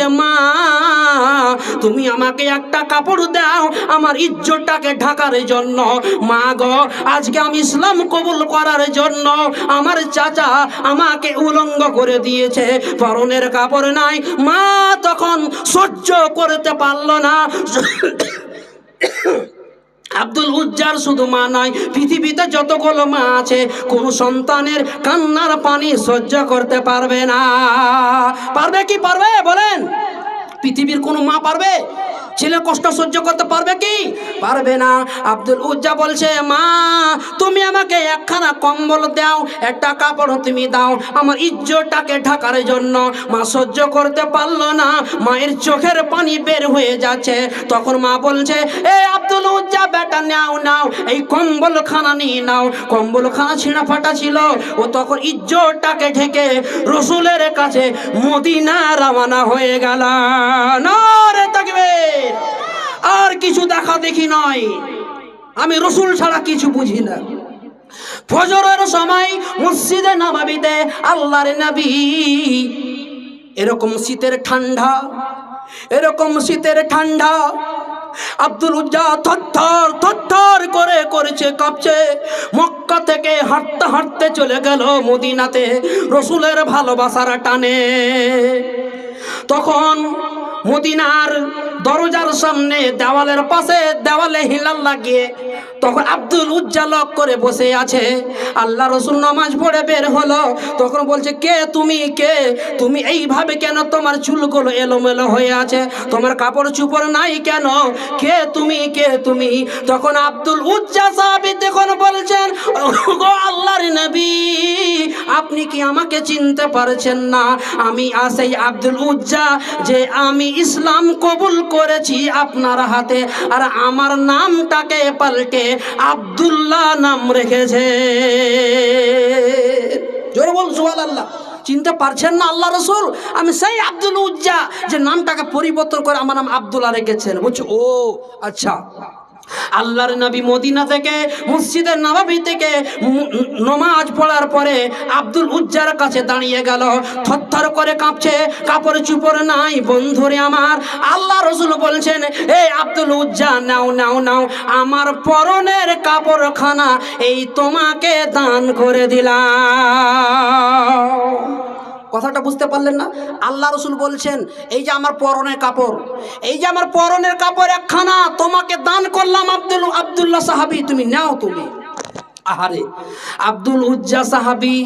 বলছে, মা, তুমি আমাকে একটা কাপড় দাও, আমার ইজ্জতটাকে ঢাকার জন্য। মা গো, আজকে আমি ইসলাম কবুল করার জন্য আমার চাচা আমাকে উলঙ্গ করে দিয়েছে। পরনের কাপড় নাই। মা তখন সহ্য করতে পারল না। আব্দুল উজ্জার শুধু মা নয় পৃথিবীতে যতগুলো মা আছে, কোন সন্তানের কান্নার পানি সহ্য করতে পারবে না। পারবে কি পারবে? বলেন। পৃথিবীর কোনো মা পারবে? ছেলে কষ্ট সহ্য করতে পারবে কি? পারবে না। আব্দুল উজ্জা বলছে, মা, তুমি আমাকে একখানা কম্বল দাও, একটা কাপড় তুমি দাও, আমার ইজ্জতটাকে ঢাকার জন্য। মা সহ্য করতে পারল না। মায়ের চোখের পানি বের হয়ে যাচ্ছে। তখন মা বলছে, এ আব্দুল উজ্জা বেটা, নাও নাও, এই কম্বল খানা নিয়ে নাও। কম্বল খানা ছিঁড়া ফাটা ছিল, ও তখন ইজ্জতটাকে ঢেকে রসুলের কাছে মদিনা রওনা হয়ে গেল। আর কিছু দেখা দেখি নয়। আমি রসুল ছাড়া কিছু বুঝি না। ফজরের সময় মসজিদে নবাবিতে আল্লাহর নবী, এরকম শীতের ঠান্ডা, এরকম শীতের ঠান্ডা আব্দুল উজ্জা থর থর করে করেছে, কাঁপছে। মক্কা থেকে হাঁটতে হাঁটতে চলে গেল মদিনাতে। রসুলের ভালোবাসার টানে। তখন মদিনার দরজার সামনে দেওয়ালের পাশে দেওয়ালে হিলাল লাগিয়ে তখন আব্দুল উজ্জালক করে বসে আছে। আল্লাহ রসুল নামাজ পড়ে বের হলো। তখন বলছে, কে তুমি? কে? তুমি এইভাবে কেন তোমার চুলগুলো এলোমেলো হয়ে আছে? তোমার কাপড় চুপড় নাই কেন? কে তুমি? কে তুমি? তখন আব্দুল উজ্জা সাহাবি তখন বলছেন আল্লাহর নবী, আপনি কি আমাকে চিনতে পারছেন না? আমি আসেই আব্দুল উজ্জা যে আমি ইসলাম কবুল করেছি আপনার হাতে, আর আমার নামটাকে পাল্টে আবদুল্লাহ নাম রেখেছে। জোরে বল আল্লাহ চিনতে পারছেন না আল্লাহ রসুল? আমি সেই আব্দুল উজ্জা যে নামটাকে পরিবর্তন করে আমার নাম আব্দুল্লাহ রেখেছেন। বুঝছ ও আচ্ছা। আল্লাহর নবী মদিনা থেকে, মসজিদের নবাবি থেকে নমাজ পড়ার পরে আব্দুল উজ্জার কাছে দাঁড়িয়ে গেল। থরথর করে কাঁপছে, কাপড় চুপড় নাই, বন্ধুরে আমার। আল্লাহ রসুল বলছেন এই আব্দুল উজ্জা, নাও নাও নাও, আমার পরনের কাপড়খানা এই তোমাকে দান করে দিলাম। কথাটা বুঝতে পারলেন না? আল্লাহ রসুল বলছেন, এই যে আমার পরনের কাপড়, এই যে আমার পরনের কাপড় একখানা, তোমাকে দান করলাম আব্দুল, আবদুল্লাহ সাহাবি, তুমি নাও তুমি। আহারে। আব্দুল উজ্জা সাহাবি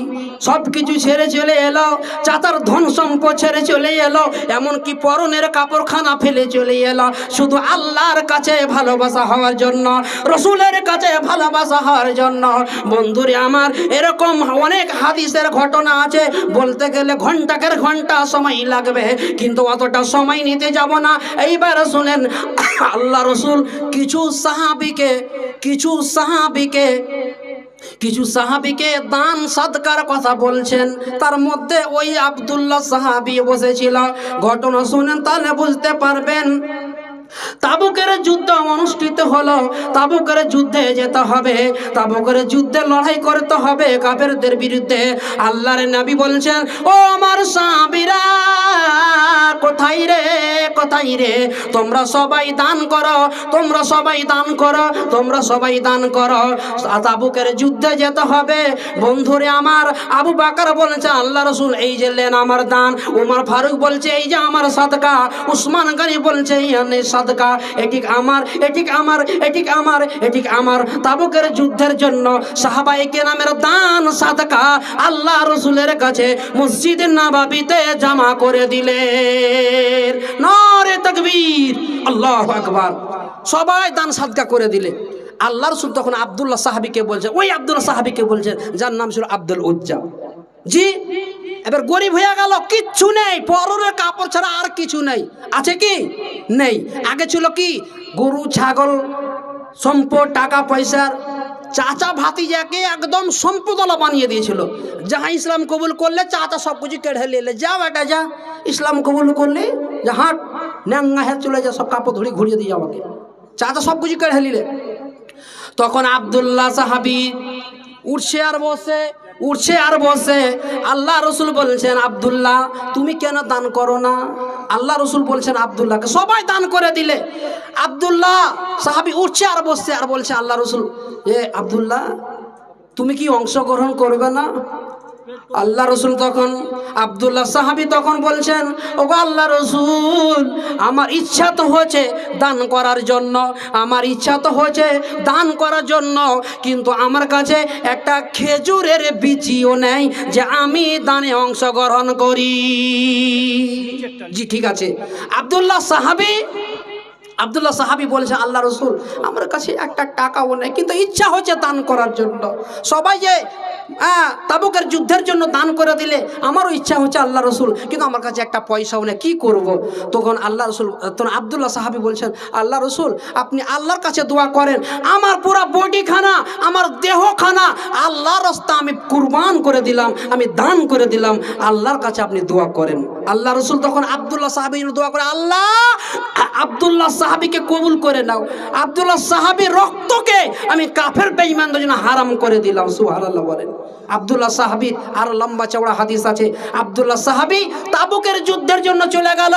সব কিছু ছেড়ে চলে এলো চাতার ধন সম্পদ ছেড়ে চলে এলো, এমনকি পরনের কাপড়খানা ফেলে চলে এলো। শুধু আল্লাহর কাছে ভালোবাসা হওয়ার জন্য, রসুলের কাছে ভালোবাসা হওয়ার জন্য। বন্ধুরে আমার, এরকম অনেক হাদিসের ঘটনা আছে। বলতে গেলে ঘন্টাকের ঘণ্টা সময় লাগবে, কিন্তু অতটা সময় নিতে যাব না। এইবার শুনেন, আল্লাহ রসুল কিছু সাহাবিকে কিছু সাহাবিকে কিছু সাহাবিকে দান সৎকার কথা বলছেন। তার মধ্যে ওই আবদুল্লাহ সাহাবি বসেছিল। ঘটনা শুনেন, তাহলে বুঝতে পারবেন। তাবুকের যুদ্ধ অনুষ্ঠিত হলো। তাবুকের যুদ্ধে যেতে হবে। তাবুকের যুদ্ধে লড়াই করতে হবে কাফেরদের বিরুদ্ধে। আল্লাহর নবী বলছেন, ও আমার সাহাবীরা, কোথায় রে কোথায় রে? তোমরা সবাই দান করো, তোমরা সবাই দান করো, তোমরা সবাই দান করো। তাবুকের যুদ্ধে যেতে হবে। বন্ধুরে আমার, আবু বাকার বলছে, আল্লাহ রসুল, এই যে লেন আমার দান। উমর ফারুক বলছে, এই যে আমার সাদকা। উসমান গানি বলছে, এই আনে সাদকা এটি আমার এটি আমার এটি আমার এটি আমার। তাবুকের যুদ্ধের জন্য সাহাবাইকে নামের দান সাদকা আল্লাহ রসুলের কাছে মসজিদের নাবাবিতে জামা করে দিলেন। নরে তকবীর, আল্লাহ আকবার। সবাই দান সাদকা করে দিলে। আল্লাহ রসুল তখন আবদুল্লাহ সাহাবিকে বলছে, ওই আবদুল্লাহ সাহাবিকে বলছে, যার নাম ছিল আব্দুল উজ্জা। জি? এবার গরিব হয়ে গেল, কিচ্ছু নেই, পরনের কাপড় ছাড়া আর কিছু নেই। আছে কি? নেই। আগে ছিল কি? গরু, ছাগল, সম্পদ, টাকা, পয়সার। চাচা ভাতিজাকে একদম সম্পদলা বানিয়ে দিয়েছিল। যাহা ইসলাম কবুল করলে চাচা সব কিছু কেড়ে নিলে। যা বেটা, যা। ইসলাম কবুল করলে যাহা ন্যাঙ্গা হ্যাঁ চলে যা সব কাপড় ধরে ঘুরিয়ে দিয়ে আমাকে চাচা সব কিছু কেড়ে নিলে। তখন আবদুল্লাহ সাহাবি উঠছে আর বসে উঠছে আর বসে। আল্লাহ রসুল বলছেন, আবদুল্লাহ, তুমি কেন দান করো না? আল্লাহ রসুল বলছেন, আবদুল্লাহকে সবাই দান করে দিলে। আবদুল্লাহ, সাহাবি উঠছে আর বসছে। আর বলছে আল্লাহ রসুল, এ আবদুল্লাহ, তুমি কি অংশগ্রহণ করবে না? আল্লাহ রসুল তখন, আব্দুল্লাহ সাহাবি তখন বলছেন ও আল্লাহ রসুল, আমার ইচ্ছা তো হয়েছে দান করার জন্য, আমার ইচ্ছা তো হয়েছে দান করার জন্য, কিন্তু আমার কাছে একটা খেজুরের বিচিও নেই যে আমি দানে অংশগ্রহণ করি। জি, ঠিক আছে। আব্দুল্লাহ সাহাবি আব্দুল্লাহ সাহাবি বলেছে, আল্লাহ রসুল, আমার কাছে একটা টাকাও নেই, কিন্তু ইচ্ছা হচ্ছে দান করার জন্য। সবাই যে হ্যাঁ তাবুকের যুদ্ধের জন্য দান করে দিলে, আমারও ইচ্ছা হচ্ছে আল্লাহ রসুল, কিন্তু আমার কাছে একটা পয়সাও নেই, কী করব? তখন আল্লাহ রসুল, তখন আবদুল্লাহ সাহাবি বলছেন, আল্লাহ রসুল, আপনি আল্লাহর কাছে দোয়া করেন, আমার পুরো বডিখানা, আমার দেহ খানা আল্লাহর রাস্তা আমি কুরবান করে দিলাম, আমি দান করে দিলাম, আল্লাহর কাছে আপনি দোয়া করেন। আল্লাহ রসুল তখন আবদুল্লাহ সাহাবির দোয়া করে, আল্লাহ, আবদুল্লাহ সাহাবিকে কবুল করে নাও। আবদুল্লাহ সাহাবির রক্তকে আমি কাফের বেঈমানদের জন্য হারাম করে দিলাম, সুবহানাল্লাহ বলেন। আবদুল্লাহ সাহাবির আর লম্বা চওড়া হাদিস আছে। আবদুল্লাহ সাহাবি তাবুকের যুদ্ধের জন্য চলে গেল।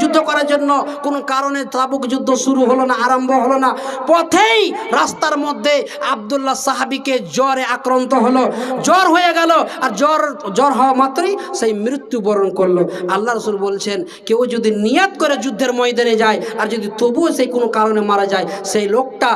যুদ্ধ করার জন্য কোনো কারণে তাবুক যুদ্ধ শুরু হলো না, আরম্ভ হলো না। পথেই রাস্তার মধ্যে আবদুল্লাহ সাহাবিকে জ্বরে আক্রান্ত হলো। জ্বর হয়ে গেল, আর জ্বর জ্বর হওয়া মাত্রই সেই মৃত্যুবরণ করল। আল্লাহ রসুল বলছেন, কেউ যদি নিয়াত করে যুদ্ধের ময়দানে যায়, আর যদি তবুও সেই কোনো কারণে মারা যায়, সেই লোকটা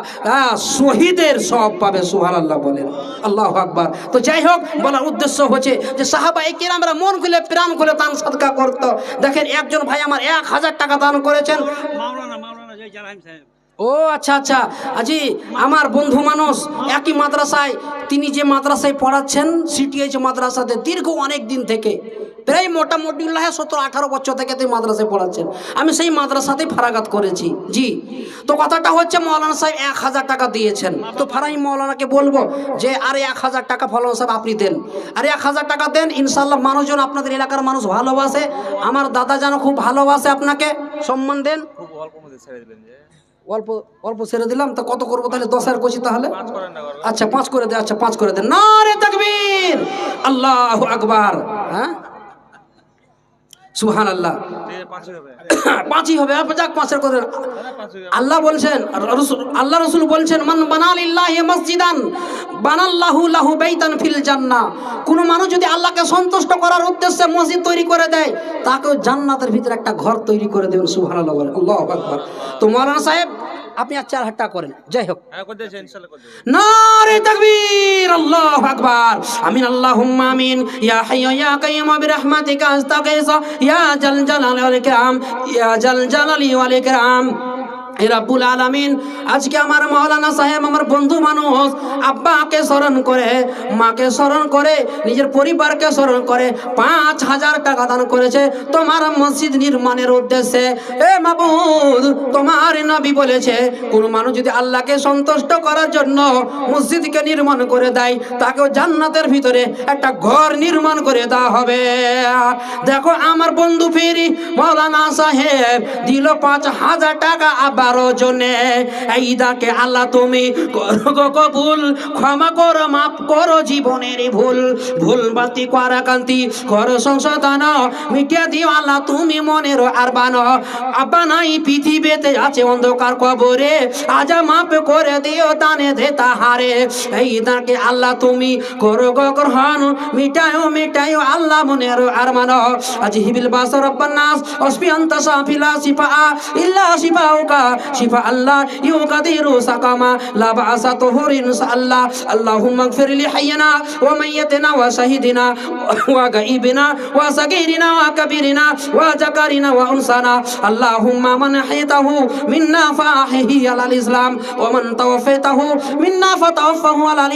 শহীদের সব পাবে সুহার আল্লাহ বলেন। আল্লাহ আকবার। তো যাই হোক বলার উদ্দেশ্য হচ্ছে যে সাহাবা এই আমরা মন খুলে, প্রাণ খুলে দান সদকা করতো। দেখেন একজন ভাই আমার এক হাজার টাকা দান করেছেন। মাওলানা মাওলানা জয় সাহেব। ও আচ্ছা আচ্ছা। আজি আমার বন্ধু মানুষ একই মাদ্রাসায়, তিনি যে মাদ্রাসায় পড়াচ্ছেন সিটিএইচ মাদ্রাসাতে দীর্ঘ অনেক দিন থেকে, প্রায় মোটামুটি উল্লাহে সতেরো, আঠারো বছর থেকে তিনি মাদ্রাসায় পড়াচ্ছেন। আমি সেই মাদ্রাসাতেই ফারাগাত করেছি। জি। তো কথাটা হচ্ছে, মৌলানা সাহেব এক হাজার টাকা দিয়েছেন। তো ফারাই মৌলানাকে বলব যে, আরে এক হাজার টাকা ফলন সাহেব আপনি দেন। আরে এক হাজার টাকা দেন ইনশাল্লাহ মানুষজন আপনাদের এলাকার মানুষ ভালোবাসে। আমার দাদা যেন খুব ভালোবাসে আপনাকে, সম্মান দেন। খুব অল্প মধ্যে ছেড়ে দিলেন যে। অল্প অল্প ছেড়ে দিলাম তা কত করব তাহলে? দশ হাজার করছি তাহলে? আচ্ছা পাঁচ করে দে আচ্ছা পাঁচ করে দে। না রে তাকবীর! আল্লাহ আকবার! হ্যাঁ? সুহান আল্লাহ পাঁচই হবে যাক পাঁচের হবে আল্লাহ বলছেন আল্লাহ রসুল বলছেন, মান বানালিল্লাহি মসজিদান, বানাল্লাহু লাহু বাইতান ফিল জান্নাহ। কোন মানুষ যদি আল্লাহকে সন্তুষ্ট করার উদ্দেশ্যে মসজিদ তৈরি করে দেয়, তাকেও জান্নাতের ভিতরে একটা ঘর তৈরি করে দেবেন সুহান আল্লাহ আল্লাহ আকবার। তো মৌলানা সাহেব আপনি আর চার হাজার টাকা করেন। যাই হোক। হ্যাঁ নারে তাকবীর আল্লাহু আকবার। আমিন আল্লাহুম্মা আমিন। ইয়া হাইয়্যু ইয়া কাইয়্যুম বিরহমাতিকা আস্তাগীসু ইয়া জাল জালালি ওয়াল ইকরাম ইয়া জাল জালালি ওয়াল ইকরাম। রাব্বুল আলামিন, আজকে আমার মাওলানা সাহেব, আমার বন্ধু মানুষ আব্বাকে স্মরণ করে, মাকে স্মরণ করে, নিজের পরিবারকে স্মরণ করে, পাঁচ হাজার টাকা দান করেছে তোমার মসজিদ নির্মাণের উদ্দেশ্যে। এ মাবুদ, তোমার নবী বলেছে, কোন মানুষ যদি আল্লাহকে সন্তুষ্ট করার জন্য মসজিদকে নির্মাণ করে দেয়, তাকেও জান্নাতের ভিতরে একটা ঘর নির্মাণ করে দেওয়া হবে। দেখো, আমার বন্ধু ফিরি মৌলানা সাহেব দিল পাঁচ হাজার টাকা আবারও জনে, এই দাকে আল্লাহ তুমি করো কবুল, ক্ষমা করো, মাফ করো জীবনের ভুল ভুল বাতি করা কান্তি করো সংশোধন, মিটিয়ে দিও আল্লাহ তুমি মনের আর বানো। আব্বা নাই, পৃথিবীতে আছে অন্ধকার কবরে, আজ মাফ করে দিও দানে দে তাহারে। এই দাকে আল্লাহ তুমি করো গ্রহণ, মিটায়ও মিটায়ও আল্লাহ মনের আর মান আজ হিবিল বাসর রব্বান্নাস অসবি আনতা সাফিলা সিফা, ইল্লা সিফাউকা শিফা আল্লাহ ইউকাদিরু সাকামা লা বাসা তুহুরিন আল্লাহ আল্লাহুম্মা ইগফির লি হাইয়িনা ওয়া মাইয়িতিনা ওয়া শাহিদিনা ওয়া গাইবিনা ওয়া সাগীরিনা ওয়া কাবীরিনা ওয়া জাকারিনা ওয়া উনসানা আল্লাহুম্মা মান হাইতাহু মিন্না ফাহিহি আলাল ইসলাম ওয়া মান তাওফাইতাহু মিন্না ফাতাওফাহু আলাল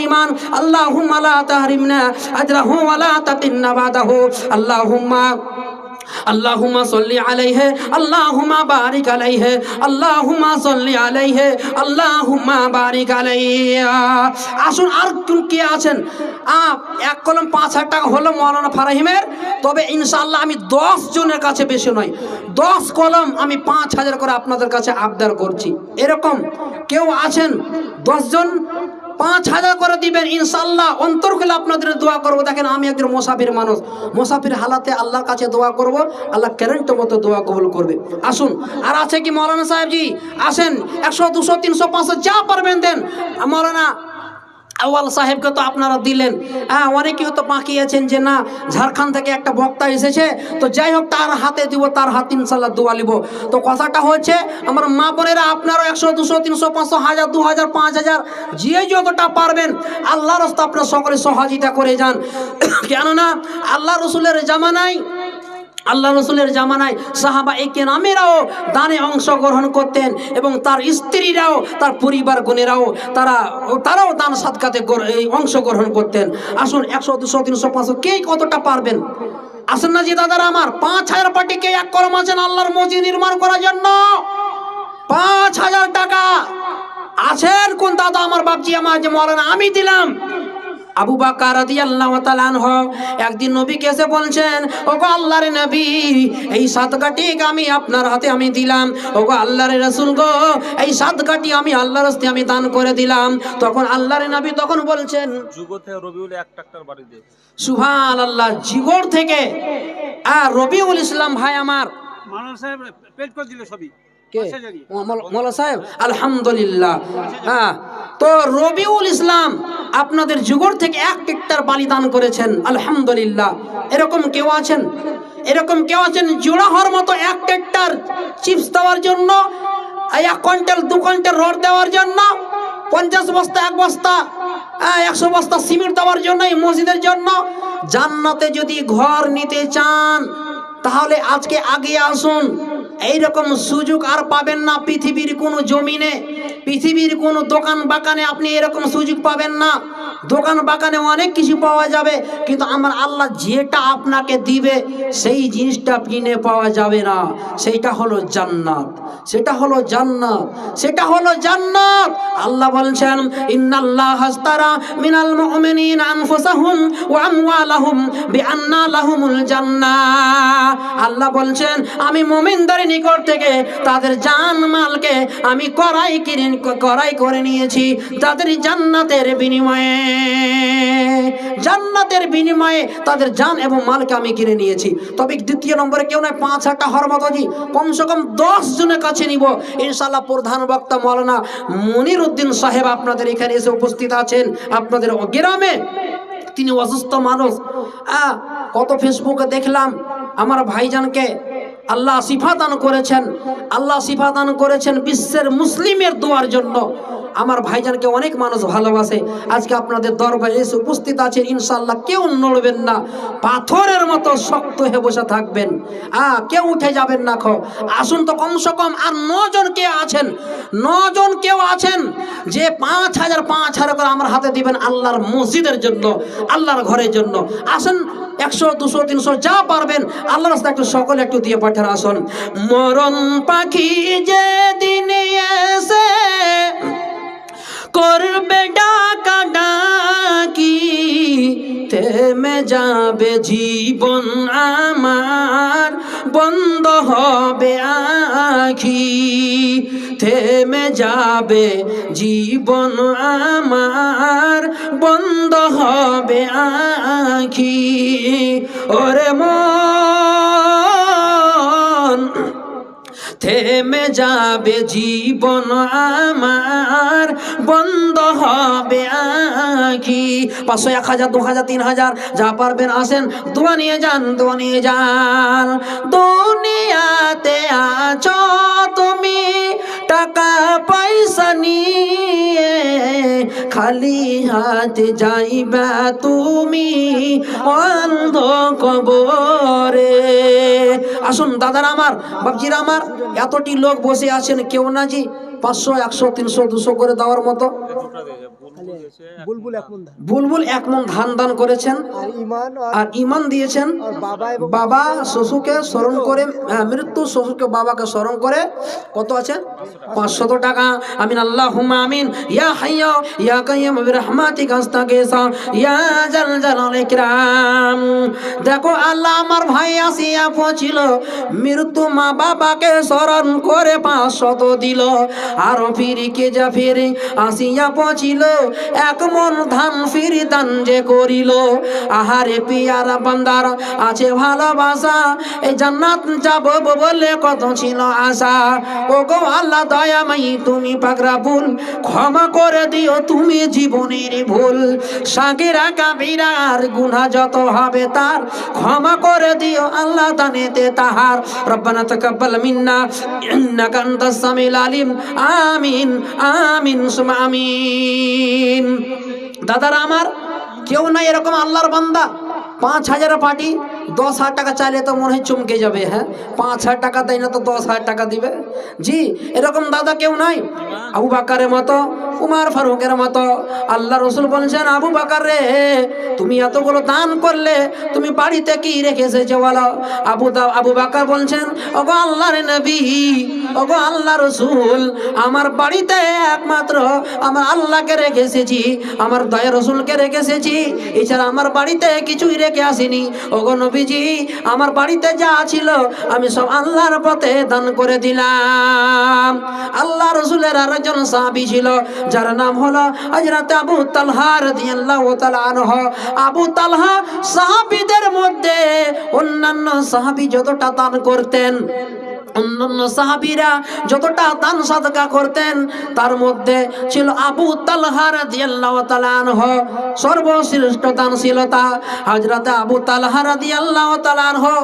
আল্লাহুমা সল্লি আলাইহে আল্লাহুমা বারিক আলাইহে আল্লাহুমা সল্লি আলাইহে আল্লাহুমা বারিক আলাইয়া আসুন আর কে আছেন? আপ এক কলম পাঁচ হাজার টাকা হলো মৌলানা ফারাহিমের, তবে ইনশাল্লাহ আমি দশ জনের কাছে বেশি নয়, দশ কলম আমি পাঁচ হাজার করে আপনাদের কাছে আবদার করছি। এরকম কেউ আছেন? দশজন পাঁচ হাজার করে দিবেন ইনশাল্লাহ অন্তর খুলে আপনাদের দোয়া করব। দেখেন, আমি একজন মোসাফির মানুষ। মোসাফির হালাতে আল্লাহর কাছে দোয়া করব। আল্লাহ কারেন্ট মতো দোয়া কবুল করবে। আসুন, আর আছে কি মৌলানা সাহেবজি? আসেন, একশো, দুশো, তিনশো, পাঁচশো, যা পারবেন দেন। মৌলানা আওয়াল সাহেবকে তো আপনারা দিলেন। হ্যাঁ অনেকেই তো বাকি আছেন যে না ঝাড়খণ্ড থেকে একটা বক্তা এসেছে, তো যাই হোক, তার হাতে দিব, তার হাত ইনশাল্লাহ দোয়া লিব। তো কথাটা হচ্ছে আমার মা বোনেরা আপনারও একশো, দুশো, তিনশো, পাঁচশো, হাজার, দু হাজার, পাঁচ হাজার, যে যতটা পারবেন আল্লাহ রস্তা আপনার সকলে সহযোগিতা করে যান। কেননা, আল্লাহ রসুলের জামানায় আল্লাহ রসুলের জামানায় সাহাবা একে নামেরাও দানে অংশগ্রহণ করতেন এবং তার স্ত্রীরাও, তার পরিবার গুণেরাও তারা, তারাও দান এই অংশগ্রহণ করতেন। আসুন একশো, দুশো, তিনশো, পাঁচশো, কে কতটা পারবেন? আসেন না যে দাদারা আমার, পাঁচ হাজার পার্টিকে এক করম আছেন আল্লাহর মসজিদ নির্মাণ করার জন্য? পাঁচ হাজার টাকা। আছেন কোন দাদা আমার বাপজি আমার যে মরানা আমি দিলাম। আবু বাকার রাদিয়াল্লাহু তাআলা আনহু একদিন নবীকে এসে বলছেন ওগো আল্লাহর নবী এই সাতগাটি আমি আপনার হাতে আমি দিলাম। ওগো আল্লাহর রাসূল গো এই সাতগাটি আমি আল্লাহর রাস্তায় আমি দান করে দিলাম। তখন আল্লাহর নবী তখন বলছেন যুগ রবিউল এক ট্রাক্টর বাড়ি দিয়ে। সুবহান আল্লাহ জিগর থেকে আর রবিউল ইসলাম ভাই আমার। সাহেব পেট করে দিল সবই। মৌলা- সাহেব আলহামদুলিল্লাহ। হ্যাঁ তো রবিউল ইসলাম আপনাদের যুগর থেকে এক হেক্টর বালি দান করেছেন আলহামদুলিল্লাহ। এরকম কেউ আছেন? এরকম কেউ আছেন জোড়া হওয়ার মতো এক হেক্টর চিপস দেওয়ার জন্য এক কুইন্টাল দু কুইন্টাল রড দেওয়ার জন্য পঞ্চাশ বস্তা এক বস্তা আহ, একশো বস্তা সিমেন্ট দেওয়ার জন্য এই মসজিদের জন্য। জান্নাতে যদি ঘর নিতে চান তাহলে আজকে আগে আসুন। এইরকম সুযোগ আর পাবেন না পৃথিবীর কোনো জমিনে। পৃথিবীর কোনো দোকান বাগানে আপনি এরকম সুযোগ পাবেন না। দোকান বাগানে অনেক কিছু পাওয়া যাবে, কিন্তু আমার আল্লাহ যেটা আপনাকে দিবে, সেই জিনিসটা কিনে পাওয়া যাবে না। সেইটা হলো জান্নাত। সেটা হলো জান্নাত। সেটা হলো জান্নাত। আল্লাহ বলছেন, ইন্নাল্লাহ হাস্তারা মিনাল মুমিনিন আনফুসাহুম ওয়া আমওয়ালাহুম বিআন্না লাহুমুল জান্নাহ। আল্লাহ বলছেন, আমি মুমিনদের নিকট থেকে তাদের জান মালকে আমি করাই কিনে করাই করে নিয়েছি। তাদের জান্নাতের বিনিময়ে জান্নাতের বিনিময়ে তাদের জান এবং মালকে আমি কিনে নিয়েছি। তবে দ্বিতীয় নম্বরে কেউ নয়, পাঁচ হাজারটা হরমতজি, কমসে কম দশ জনের কাছে নিব। ইনশাল্লাহ প্রধান বক্তা মৌলানা মনির উদ্দিন সাহেব আপনাদের এখানে এসে উপস্থিত আছেন। আপনাদের গ্রামে তিনি অসুস্থ মানুষ। কত ফেসবুকে দেখলাম, আমার ভাইজানকে আল্লাহ সিফা দান করেছেন। আল্লাহ সিফাদান করেছেন বিশ্বের মুসলিমের দোয়ার জন্য। আমার ভাইজানকে অনেক মানুষ ভালোবাসে। আজকে আপনাদের দরবারে এসে উপস্থিত আছেন ইনশাল্লাহ কেউ নড়বেন না। পাথরের মতো শক্ত হয়ে বসে থাকবেন। আহ কেউ উঠে যাবেন না খো। আসুন তো কমসে কম, আর নজন কে আছেন? নজন কেউ আছেন? যে পাঁচ হাজার পাঁচ হাজার করে আমার হাতে দিবেন আল্লাহর মসজিদের জন্য, আল্লাহর ঘরের জন্য। আসেন, একশো, দুশো, তিনশো, যা পারবেন আল্লাহ রাস্তা একটু সকলে একটু দিয়ে পাঠান, আসুন। মরণ পাখি যে দিন এসে করবে ডাকা ডাকি থেমে যাবে জীবন আমার বন্ধ হবে আখি থেমে যাবে জীবন আমার বন্ধ হবে আখি ওরে মন থেমে যাবে জীবন আমার, বন্ধ হবে আখি। পাঁচশো এক হাজার, দু হাজার, তিন হাজার, যা পারবেন আসেন। দোয়া নিয়ে যান, দোয়া নিয়ে যান। দুনিয়াতে আছো তুমি, টাকা পয়সা নিয়ে খালি হাতে যাইবা তুমি অন্ধ কবরে। আসুন, দাদারা আমার বাবজিরা আমার এতটি লোক বসে আছেন কেউ না জি পাঁচশো একশো তিনশো দুশো করে দেওয়ার মতো? বুলবুল এক মন ধান। বুলবুল এক মন ধান দান করেছেন আর ইমান দিয়েছেন। বাবা শ্বশুকে স্মরণ করে হ্যাঁ, মৃত্যু শ্বশুরকে বাবাকে স্মরণ করে কত আছে? পাঁচশত টাকা। আমিন আল্লাহ আমিন। ইয়া হাইয়া ইয়া কাইয়াম বিরহমাতিক আস্তাগিসা। ইয়া জাল জালাল ইকরাম। দেখো আল্লাহ আমার ভাই আসিয়া পৌঁছিল। মৃত্যু মা বাবাকে স্মরণ করে পাঁচশত দিল। আরও ফিরি কে যা ফিরে আসিয়া পৌঁছিল। এক মন ধান ফিরি দান যে করিল, আহারে পিয়ারা বান্দার আছে ভালোবাসা এই জান্নাত যাব বলে কত ছিল আশা। ও গো আল্লাহ দয়াময়ী, তুমি পাকরা ভুল, ক্ষমা করে দিও তুমি জীবনের ভুল। সাকিরা কাবিরার গুনাহ যত হবে তার, ক্ষমা করে দিও আল্লাহ দানেতে তাহার। রব্বানা তাকাব্বাল মিন্না, ইন্নাকা আনতাস সামিউল আলিম, আমিন আমিন, সুমা আমিন। দাদারা আমার কেউ নাই এরকম আল্লাহর বান্দা। পাঁচ হাজার পার্টি দশ হাজার টাকা চাইলে তো মনে হয় চমকে যাবে হ্যাঁ? পাঁচ হাজার টাকা দেয় না তো দশ হাজার টাকা দিবে। জি, এরকম দাদা কেউ নাই? আবু বাকারের মতো, উমার ফারুকের মতো। আল্লাহ রসুল বলছেন, আবু বাকার রে, তুমি এতগুলো দান করলে, তুমি বাড়িতে কি রেখে এসেছ বলো আবু আবু বাকার বলছেন, ওগো আল্লাহর নবী, ওগো আল্লাহ রসুল, আমার বাড়িতে একমাত্র আমার আল্লাহকে রেখে এসেছি আমার দয়া রসুলকে রেখে এসেছি এছাড়া আমার বাড়িতে কিছুই রেখে আসিনি। ওগো নবীজি, আমার বাড়িতে যা ছিল, আমি সব আল্লাহর পথে দান করে দিলাম। আল্লাহ রসুলের আর একজন সাহাবি ছিল, যার নাম হলো হজরত আবু তালহা রাদিয়াল্লাহু তাআলা আনহু। আবু তালহা সাহাবীদের মধ্যে অন্যান্য সাহাবী যতটা দান করতেন অন্যান্য সাহাবীরা যতটা দান সাদকা করতেন, তার মধ্যে ছিল আবু তালহা রাদিয়াল্লাহু তাআলা আনহু। সর্বশ্রেষ্ঠ দানশীলতা হযরত আবু তালহা রাদিয়াল্লাহু তাআলা আনহু।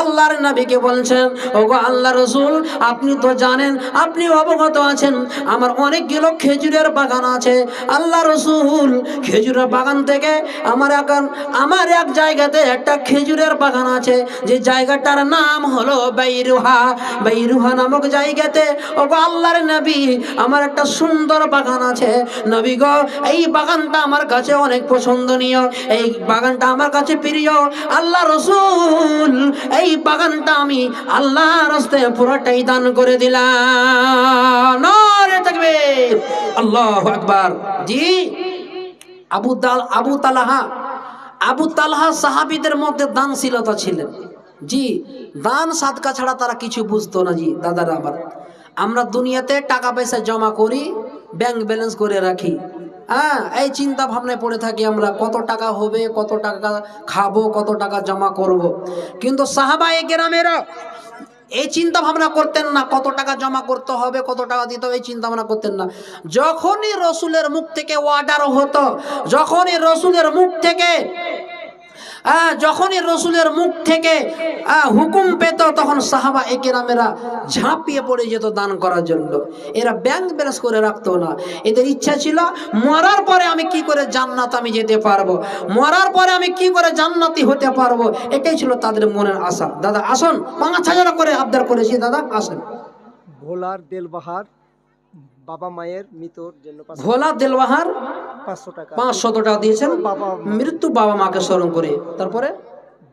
আল্লাহর নবীকে বলছেন, ওগো আল্লাহ রাসূল, আপনি তো জানেন, আপনি অবগত আছেন, আমার অনেকগুলো খেজুরের বাগান আছে। আল্লাহ রসুল, খেজুরের বাগান থেকে আমার এখন আমার এক জায়গাতে একটা খেজুরের বাগান আছে, যে জায়গাটার নাম হলো বাইরুহা। বাইরুহা নামক জায়গাতে ও আল্লাহর নবী, আমার একটা সুন্দর বাগান আছে। নবী গো, এই বাগানটা আমার কাছে অনেক পছন্দনীয়। এই বাগানটা আমার কাছে প্রিয়। আল্লাহ রসুল, এই বাগানটা আমি আল্লাহ রাস্তায় পুরোটাই দান করে দিলাম। থাকবে আল্লাহ আকবার। জি, আবু দাল, আবু তালাহা। আবু তালহা সাহাবিদের মধ্যে দানশীলতা ছিলেন। জি, দান সাদকা ছাড়া তারা কিছু বুঝতো না জি, দাদারা আবার। আমরা দুনিয়াতে টাকা পয়সা জমা করি ব্যাংক ব্যালেন্স করে রাখি। হ্যাঁ এই চিন্তা ভাবনায় পড়ে থাকি আমরা, কত টাকা হবে, কত টাকা খাব, কত টাকা জমা করব। কিন্তু সাহাবা এ গ্রামেরা এই চিন্তা ভাবনা করতেন না, কত টাকা জমা করতে হবে, কত টাকা দিতে হবে, এই চিন্তা ভাবনা করতেন না। যখনই রসুলের মুখ থেকে অর্ডার হতো, যখনই রসুলের মুখ থেকে যখনই রসুলের মুখ থেকে হুকুম পেত, তখন সাহাবা একেরামেরা ঝাঁপিয়ে পড়ে যেত দান করার জন্য। এরা ব্যাংক ব্যালেন্স করে রাখতো না। এদের ইচ্ছা ছিল, মরার পরে আমি কি করে জান্নাত আমি যেতে পারব? মরার পরে আমি কি করে জান্নাতি হতে পারব? এটাই ছিল তাদের মনের আশা। দাদা, আসুন, পাঁচ হাজার করে আবদার করেছি। দাদা, আসেন। ভোলার দেলবাহার বাবা মায়ের মৃত্যুর জন্য ভোলা দেলবাহার পাঁচশো টাকা। পাঁচশত টাকা দিয়েছেন। বাবা মৃত্যু বাবা মাকে স্মরণ করে। তারপরে?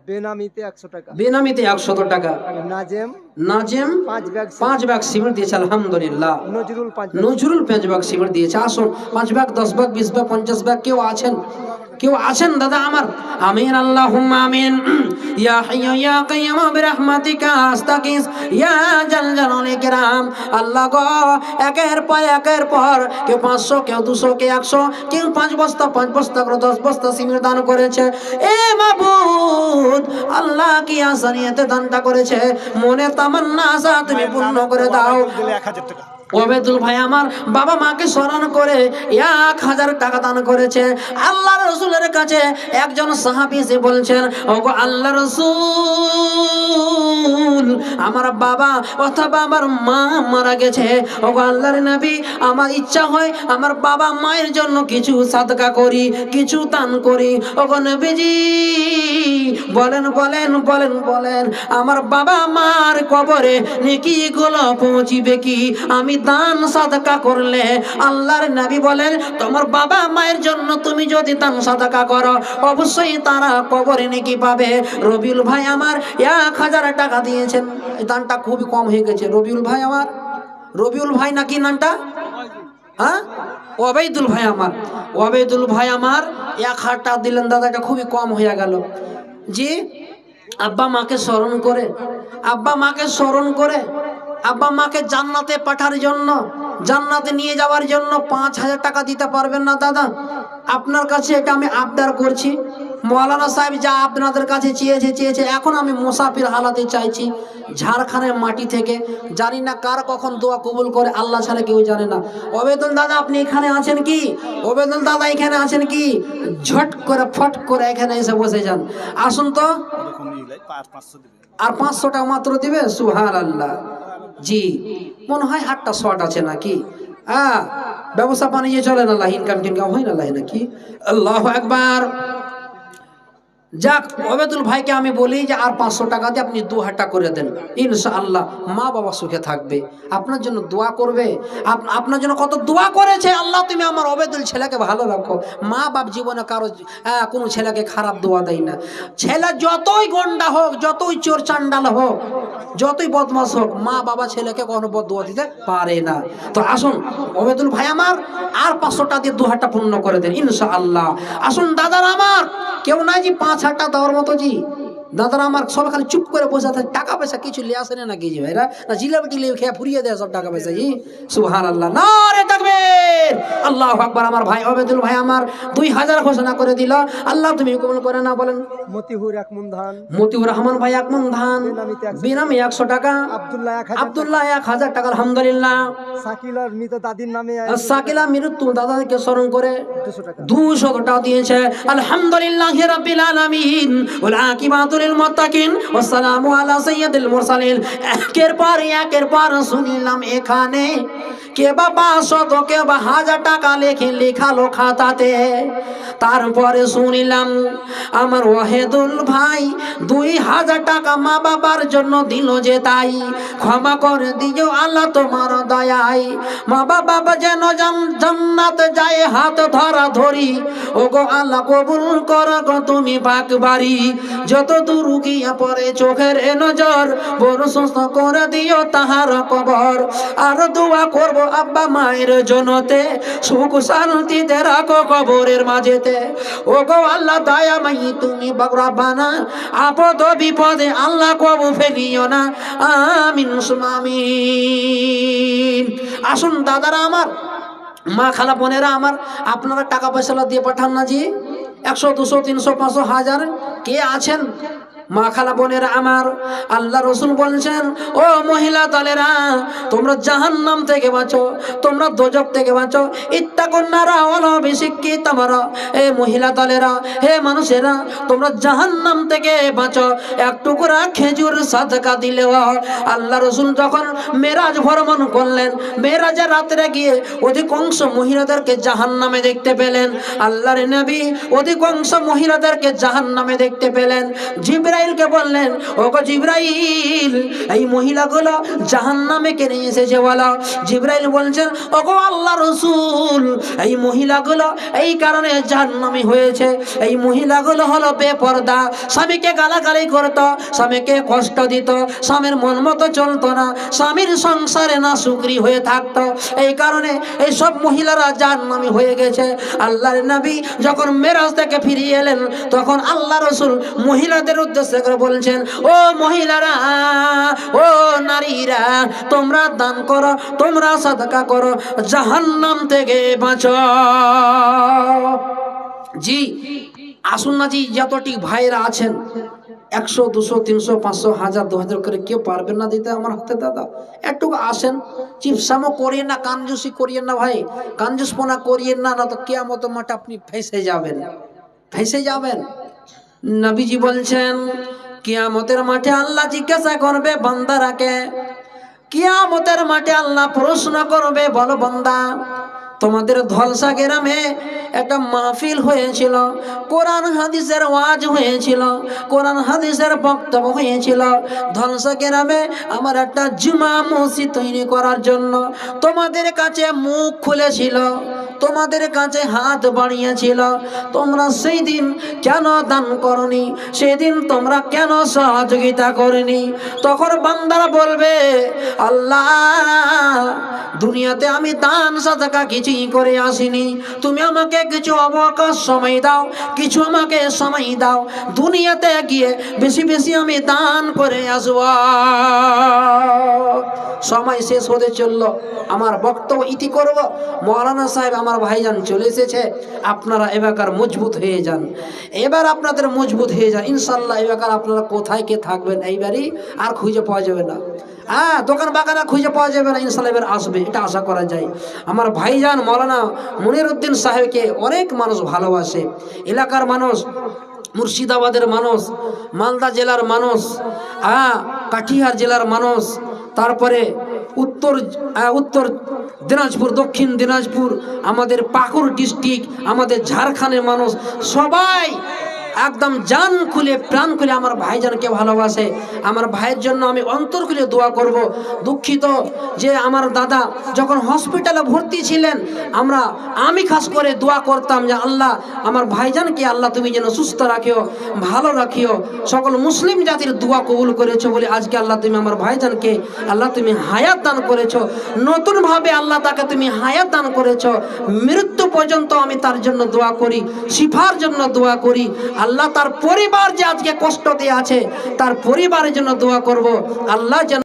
বেনামিতে একশো টাকা। বেনামিতে একশত টাকা। নাজেম? নাজেম? পাঁচ ব্যাগ পাঁচ ব্যাগ সিমেন্ট দিয়েছে আলহামদুলিল্লাহ। নজরুল পাঁচ নজরুল পাঁচ ব্যাগ সিমেন্ট দিয়েছে। আসুন পাঁচ ব্যাগ দশ ব্যাগ বিশ ব্যাগ পঞ্চাশ ব্যাগ কেউ আছেন? কেউ আছেন দাদা আমার? আমিন আল্লাহ আমিন। ইয়া হাইয়্যু ইয়া কাইয়্যুম, বিরহমাতিকা, আস্তাগিস। ইয়া জাল জালাল ইকরাম। আল্লাহ গো, একের পর একের পর কেউ পাঁচশো, কেউ দুশো, কেউ একশো, কেউ পাঁচ বস্তা পাঁচ বস্তা করে, দশ বস্তা সিমেন্ট দান করেছে। এ মাবুদ, আল্লাহ কি আশা নিয়েতে দানটা করেছে? মনে তামান্না আশা তুমি পূর্ণ করে দাও। ওবেদুল ভাই, আমার বাবা মাকে স্মরণ করে এক হাজার টাকা দান করেছে। আল্লাহ রসুলের কাছে একজন সাহাবি এসে বলছেন, ওগো আল্লাহ রসুল, আমার বাবা অথবা আমার মা মারা গেছে। ওগো আল্লাহর নবী, আমার ইচ্ছা হয় আমার বাবা মায়ের জন্য কিছু সাদকা করি, কিছু দান করি। ওগো নবীজি, বলেন বলেন বলেন বলেন, আমার বাবা মার কবরে নেকি গুলো পৌঁছিবে কি? আমি দান সাদকা করলে আল্লাহর নবী বলেন, তোমার বাবা মায়ের জন্য তুমি যদি দান সাদকা করো, অবশ্যই তারা কবরে নেকি পাবে। রবিউল ভাই আমার এক হাজার টাকা দিয়েছেন। দানটা খুবই কম হয়ে গেছে। রবিউল ভাই আমার, রবিউল ভাই নাকি নামটা? হ্যাঁ? ওবেদুল ভাই আমার ওবেদুল ভাই আমার এক হাজার টাকা দিলেন। দাদাটা খুবই কম হয়ে গেল। জি, আব্বা মাকে স্মরণ করে, আব্বা মাকে স্মরণ করে আব্বা মাকে জান্নাতে পাঠার জন্য, জান্নাতে নিয়ে যাওয়ার জন্য পাঁচ হাজার টাকা দিতে পারবেন না দাদা। আপনার কাছে এটা আমি আবদার করছি। মৌলানা সাহেব যা আপনাদের কাছে চেয়েছে চেয়েছে। এখন আমি মুসাফির হালাতে চাইছি ঝাড়খানের মাটি থেকে। জানি না কার কখন দোয়া কবুল করে, আল্লাহ ছাড়া কেউ জানে না। অবেদন দাদা, আপনি এখানে আছেন কি? অবেদন দাদা এখানে আছেন কি? ঝট করে, ফট করে এখানে এসে বসে যান। আসুন তো। আর পাঁচশো টাকা মাত্র দিবে? সুহার আল্লাহ জি। মনে হয় আটটা শর্ট আছে নাকি? হ্যাঁ ব্যবস্থা বানিয়ে চলে না লাহিন টিনকাম হয় না লাহিন নাকি? আল্লাহ একবার যাক ওবেদুল ভাইকে আমি বলি যে আর পাঁচশো টাকা দিয়ে আপনি দু হাজার করে দেন। ইনশাআল্লাহ মা বাবা সুখে থাকবে। আপনার জন্য দোয়া করবে। আপনার জন্য কত দোয়া করেছে। আল্লাহ তুমি আমার ওবেদুল ছেলেকে ভালো রাখো। মা বাপ জীবনে কারও কোনো ছেলেকে খারাপ দোয়া দেয় না। ছেলে যতই গন্ডা হোক, যতই চোর চান্ডাল হোক, যতই বদমাস হোক, মা বাবা ছেলেকে বদ দোয়া দিতে পারে না। তো আসুন ওবেদুল ভাই আমার, আর পাঁচশো টাকা দিয়ে দু হাজারটা পূর্ণ করে দেন, ইনশাআল্লাহ। আসুন, দাদার আমার, কেউ নাই যে পাঁচ টাকা দেওয়ার মতো জি। দাদারা আমার সব খালি চুপ করে বসে থাকে টাকা পয়সা কিছু লিয়ে আসে না জি ভাইরা? না জিলাপি টিলিয়ে খেয়ে ফুরিয়ে দেয় সব টাকা পয়সা জি? সুহান আল্লাহ না রে তাকবীর! আল্লাহ আকবার আমার ভাই অবেদুল ভাই আমার দুই হাজার ঘোষণা করে দিল। আল্লাহ তুমি কবুল করে না বলেন। মতিহুর এক মুন ধান। মতিউর রহমান ভাই আকমন ধান। বিনামে একশো টাকা। আব্দুল্লাহ আব্দুল্লাহ এক হাজার টাকা আলহামদুলিল্লাহ। সাকিলার মৃত দাদির নামে সাকিলা মৃত্যু দাদাকে স্মরণ করে দুশো টাকা। দিয়েছে। আলহামদুলিল্লাহ রাব্বিল আলামিন। ওয়াল আকিবাতু লিল মুত্তাকিন আলা সাইয়্যিদিল মুরসালিন। একের পর একের পর শুনিলাম এখানে কে বাবা শত কে বা হাজার টাকা লেখে লেখালো খাতাতে। তারপরে শুনিলাম, আমার ওহেদুল ভাই দুই হাজার টাকা মা বাবার জন্য দিল যে তাই। ক্ষমা করে দিও আল্লাহ তোমার দয়ায়। মা বাবা যেন জান- জান্নাত যায় হাত ধরা ধরি। ও গো আল্লাহ কবুল কর গো তুমি পাক বাড়ি। যত দূর গিয়া পরে চোখের নজর বড় সুস্থ করে দিও তাহার কবর। আর দোয়া করব আব্বা মায়ের জনতে সুখ শান্তিতে রাখো কবরের মাঝেতে। ও গো আল্লাহ দয়া মাই, তুমি বানা, আপদ বিপদে আল্লাহ কবু ফেলিও না। আমিন সুমামিন আসুন দাদারা আমার, মা খালা বোনেরা আমার, আপনারা টাকা পয়সা দিয়ে পাঠান না জি। একশো, দুশো, তিনশো, পাঁচশো, হাজার, কে আছেন? মা খালা বোনেরা আমার, আল্লাহ রসুল বলছেন, ও মহিলা দলেরা, তোমরা জাহান্নাম থেকে বাঁচো, তোমরা দোজক থেকে বাঁচো। ইত্যা কন্যারা হলো বিশিক্ষিত এ মহিলা দলেরা, হে মানুষেরা, তোমরা জাহান্নাম থেকে বাঁচো। এক টুকরা খেজুর সাদকা দিলেও আল্লাহ রসুল যখন মেরাজ ভ্রমণ করলেন মেরাজের রাত্রে গিয়ে অধিকাংশ মহিলাদেরকে জাহান্নামে দেখতে পেলেন। আল্লাহর নবী অধিকাংশ মহিলাদেরকে জাহান্নামে দেখতে পেলেন। জিব্রাইলকে বললেন, ওগো জিব্রাইল, এই মহিলাগুলো জাহান্নামে কেনে এসেছে বলো। জিব্রাইল বলছেন, ওগো আল্লাহ রসুল, এই মহিলাগুলো এই কারণে জাহান্নামে হয়েছে। এই মহিলাগুলো হলো বেপর্দা। স্বামীকে গালাগালি করতো, স্বামীকে কষ্ট দিত, স্বামীর মন মতো চলতো না, স্বামীর সংসারে না সুক্রি হয়ে থাকতো। এই কারণে এই সব মহিলারা জাহান্নামী হয়ে গেছে। আল্লাহর নবী যখন মেরাজ থেকে ফিরিয়ে এলেন, তখন আল্লাহ রসুল মহিলাদের উদ্দেশ্যে করে বলছেন, ও মহিলারা, ও নারীরা, তোমরা দান করো, তোমরা সাদকা করো, জাহান্নাম থেকে বাঁচো। জি, আসুন না জি, যতটি ভাইরা আছেন, একশো, দুশো, তিনশো, পাঁচশো, হাজার, দু হাজার করে কেউ পারবেন না দিতে আমার হাতে, দাদা। একটু আসেন চিপসামো করিয়েন না কানজুসি করিয়েন না ভাই কানজুসপনা করিয়েন না না তো কেয়ামত মাঠে আপনি ফেসে যাবেন। ফেসে যাবেন। নবীজি বলছেন, কিয়ামতের মাঠে আল্লাহ জিজ্ঞাসা করবে বান্দারাকে, কিয়ামতের মাঠে আল্লাহ প্রশ্ন করবে, বল বান্দা তোমাদের ধলসা গ্রামে একটা মাহফিল হয়েছিল। কোরআন হাদিসের ওয়াজ হয়েছিল। কোরআন হাদিসের বক্তব্য হয়েছিল। ধলসা গ্রামে আমার একটা জুমা মসজিদ তৈরি করার জন্য তোমাদের কাছে মুখ খুলেছিল, তোমাদের কাছে হাত বাড়িয়েছিল। তোমরা সেই দিন কেন দান করনি? সেদিন তোমরা কেন সহযোগিতা করনি? তখন বান্দারা বলবে, আল্লাহ, দুনিয়াতে আমি দান, সাদাকা কিছুই করে আসিনি। তুমি আমাকে কিছু অবকাশ সময় দাও, কিছু আমাকে সময় দাও। দুনিয়াতে গিয়ে বেশি বেশি আমি দান করে আসব। সময় শেষ হতে চলল। আমার বক্তব্য ইতি করব। মৌলানা সাহেব, আমার ভাইজান চলে এসেছে। আপনারা এবাকার মজবুত হয়ে যান। এবার আপনাদের মজবুত হয়ে যান। ইনশাল্লাহ এবাকার আপনারা কোথায় কে থাকবেন, এইবারই আর খুঁজে পাওয়া যাবে না। হ্যাঁ দোকান বাগানে খুঁজে পাওয়া যাবে না ইনশাল্লাহ এবার আসবে এটা আশা করা যায়। আমার ভাইজান মৌলানা মনিরুদ্দিন সাহেবকে অনেক মানুষ ভালোবাসে। এলাকার মানুষ মুর্শিদাবাদের মানুষ মালদা জেলার মানুষ হ্যাঁ কাঠিহার জেলার মানুষ তারপরে উত্তর আহ, উত্তর দিনাজপুর দক্ষিণ দিনাজপুর আমাদের পাকুড় ডিস্ট্রিক্ট আমাদের ঝাড়খণ্ডের মানুষ সবাই একদম জান খুলে, প্রাণ খুলে আমার ভাইজানকে ভালোবাসে। আমার ভাইয়ের জন্য আমি অন্তর খুলে দোয়া করব। দুঃখিত যে আমার দাদা যখন হসপিটালে ভর্তি ছিলেন, আমরা আমি খাস করে দোয়া করতাম যে আল্লাহ, আমার ভাইজানকে আল্লাহ তুমি যেন সুস্থ রাখিও, ভালো রাখিও। সকল মুসলিম জাতির দোয়া কবুল করেছ বলে আজকে আল্লাহ তুমি আমার ভাইজানকে আল্লাহ তুমি হায়াত দান করেছ। নতুনভাবে আল্লাহ তাকে তুমি হায়াত দান করেছ। মৃত্যু পর্যন্ত আমি তার জন্য দোয়া করি, শিফার জন্য দোয়া করি। আল্লাহ তার পরিবার যে আজকে কষ্ট দিয়ে আছে, তার পরিবারের জন্য দোয়া করব। আল্লাহ যেন